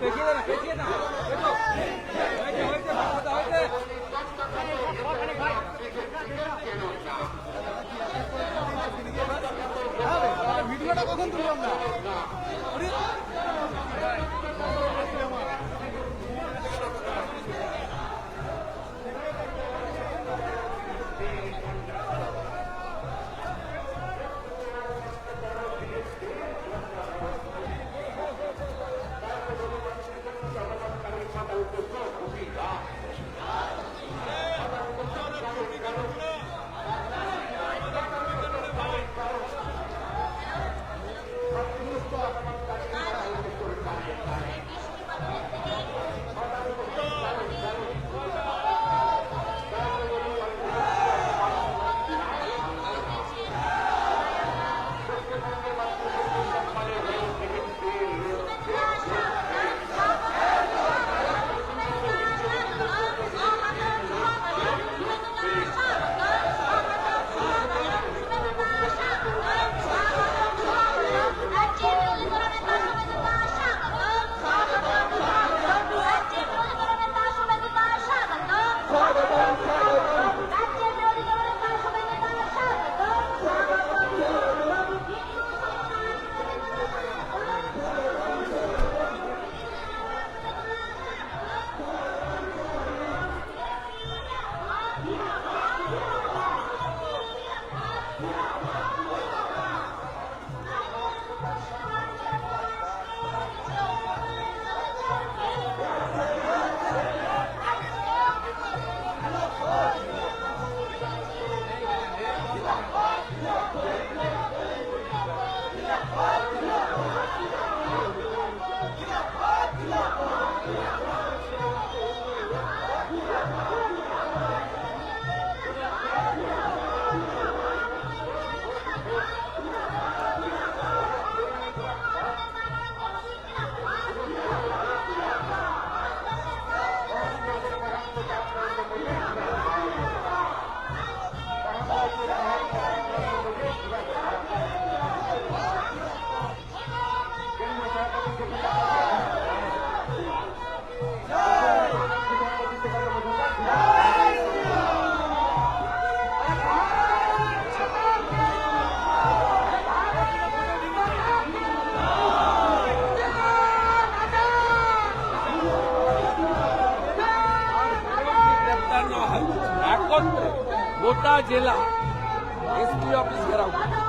别接了，别接了。कोटा जिला SP office कराऊँगा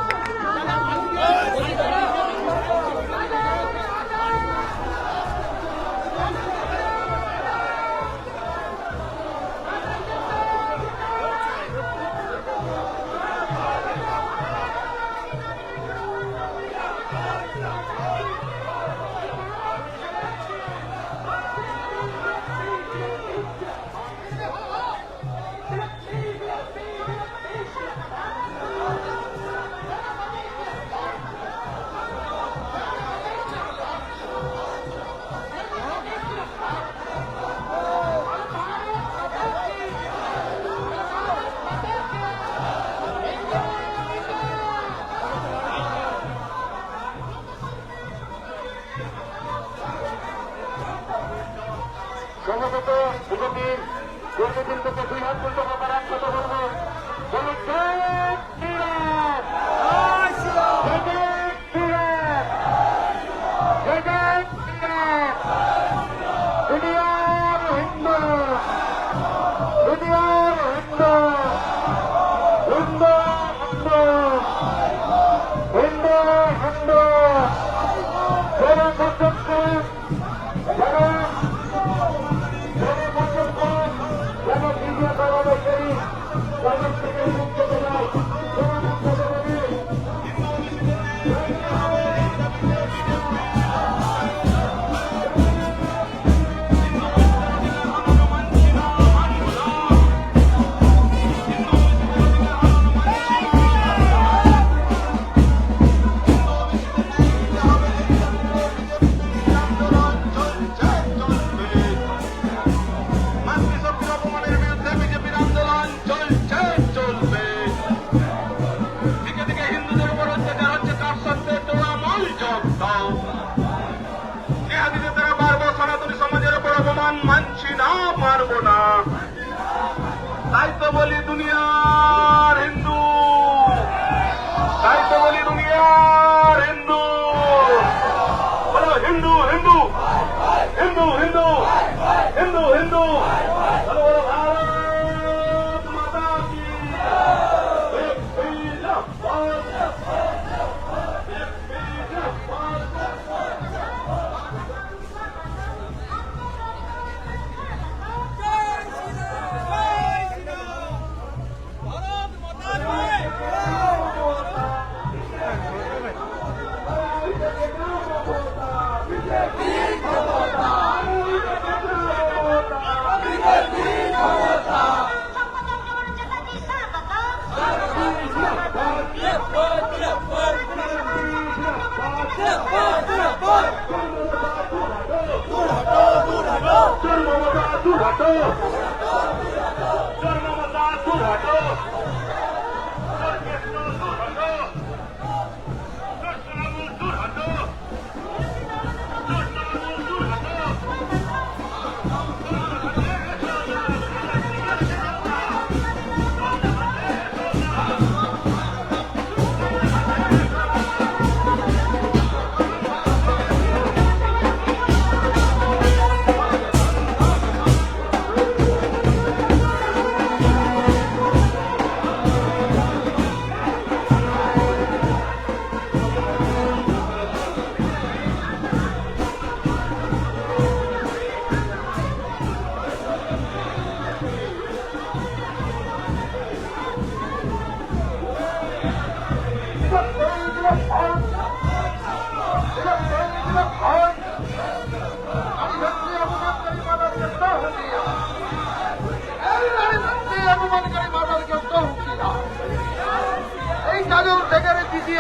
এই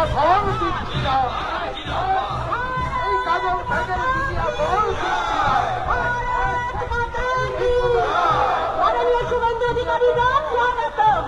আর ফল না। এই কাজল শুভেন্দু অধিকারীরা স্বাগতম।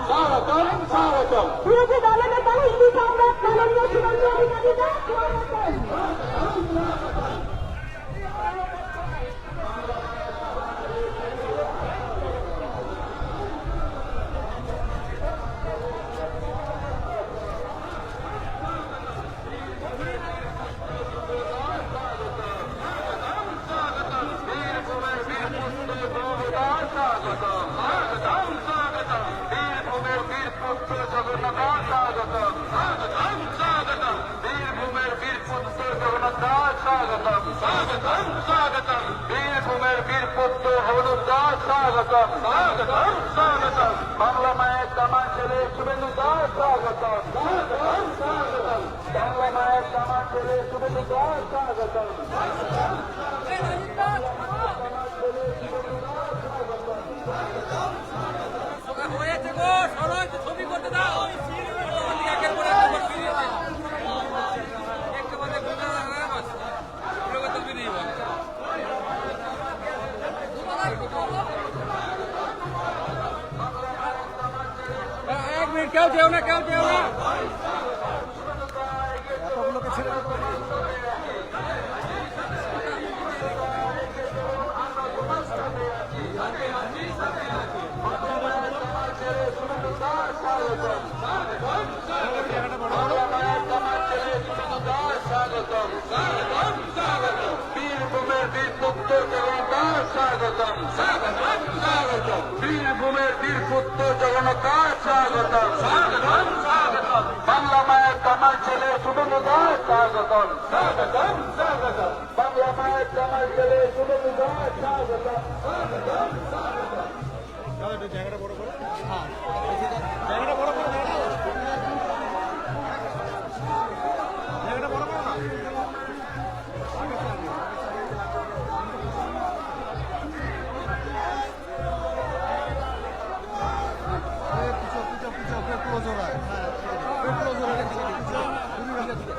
স্বাগতম হয়েছে গো সবাই বীরপুত্র জগন্নাথ, স্বাগতম। বাংলা মায়ের কামাল ছেলে শুভেন্দু স্বাগত বাংলা মায়ের কামাল ছেলে শুভনুদা স্বাগত জায়গাটা বড় চলো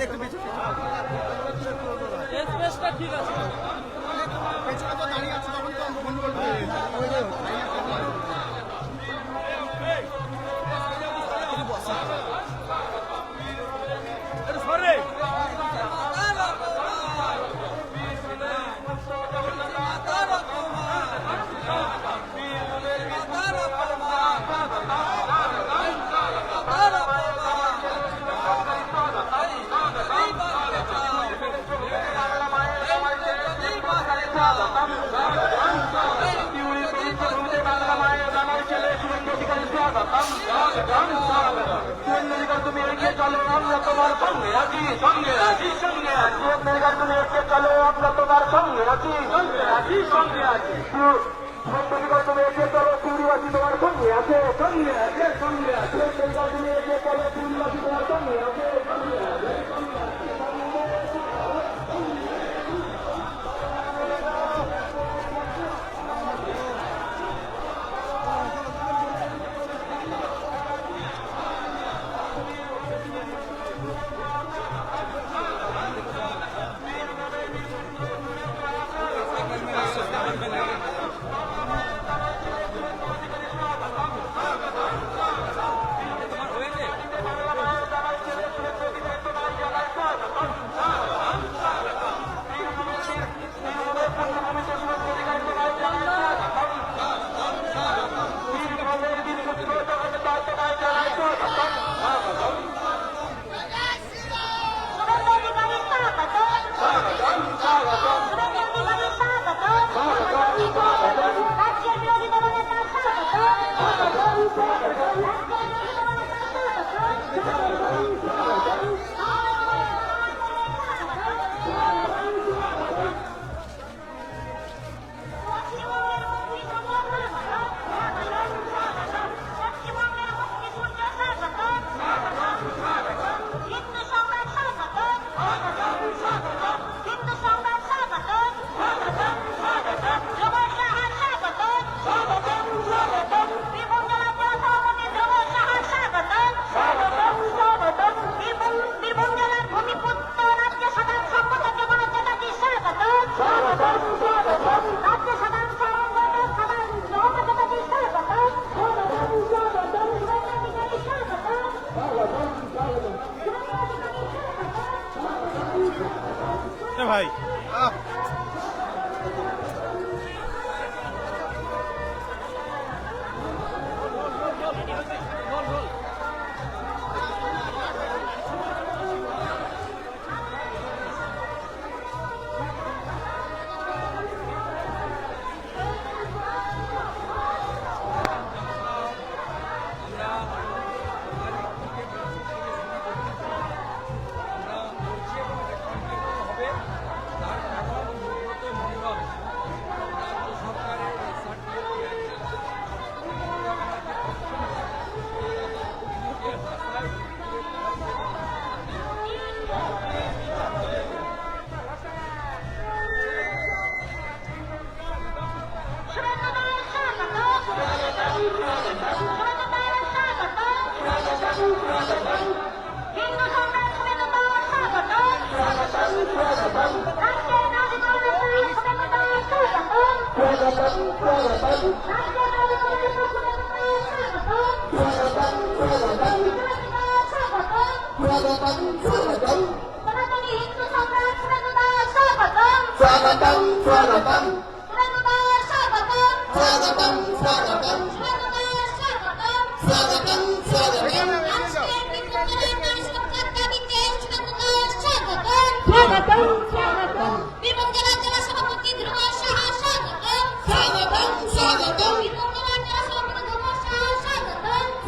Mira cómo আছি তুমি এগিয়ে চলো চুরিবাসী তোমার সঙ্গে আছে সঙ্গে আছে সঙ্গে আছে তুমি এগিয়ে চলো চুরিবাসী তোমার 아, 맞다 맞다.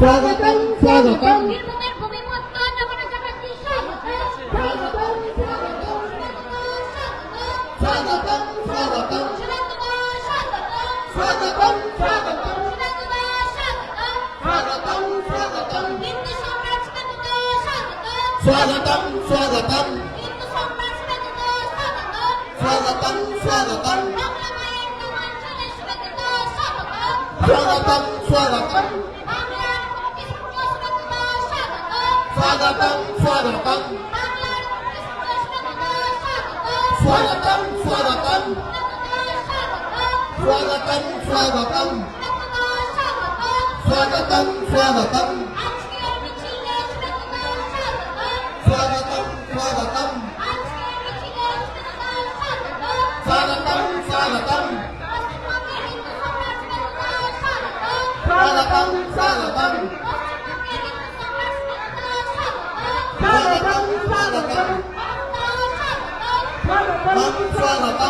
স্বাগতম স্বাগতম স্বাগতম স্বাগতম স্বাগতম স্বাগতম स्वागतम स्वागतम स्वागतम स्वागतम स्वागतम स्वागतम స్వాగతం స్వాగతం స్వాగతం స్వాగతం స్వాగతం స్వాగతం స్వాగతం స్వాగతం Father,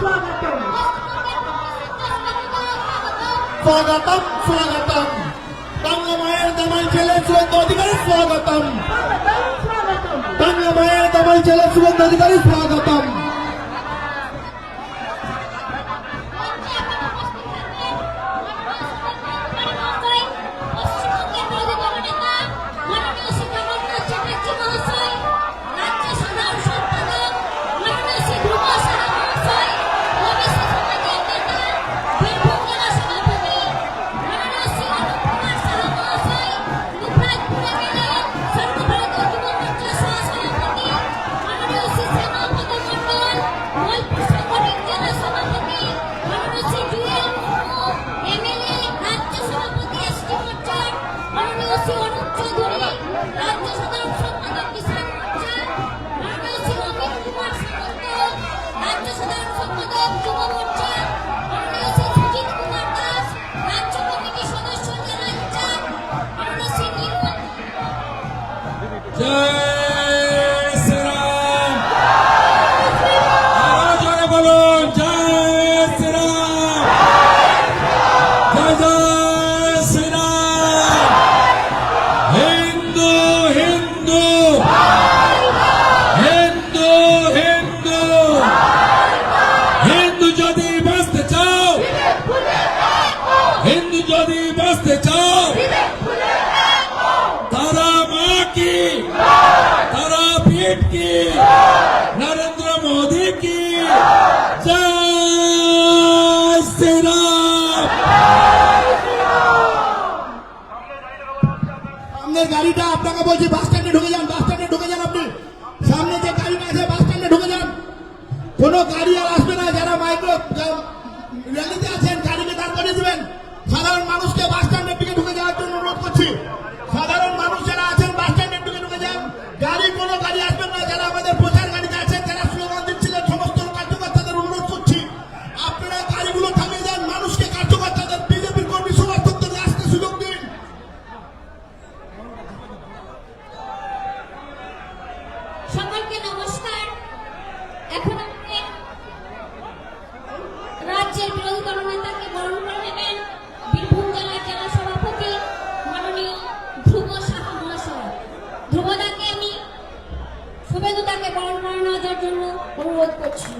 স্বাগতম। স্বাগতম স্বাগতম। বাংলা মায়ের দামাই ছেলে সুগন্ধ অধিকারী স্বাগতম। বাংলা মায়ের দামাই ছেলে সুগন্ধ অধিকারী স্বাগতম। গাড়িটা আপনাকে বলছি, বাস স্ট্যান্ডে ঢুকে যান, বাস স্ট্যান্ডে ঢুকে যান আপনি। সামনে যে গাড়িটা আছে, বাস স্ট্যান্ডে ঢুকে যান। কোনো গাড়ি আর আসবে না, যারা মাইক্রো র্যালিতে আছেন, গাড়িকে দাঁড় করে দেবেন। সাধারণ মানুষকে বাস স্ট্যান্ডের দিকে শুভেন্দুদাকে বরণ করে নেওয়ার জন্য অনুরোধ করছি।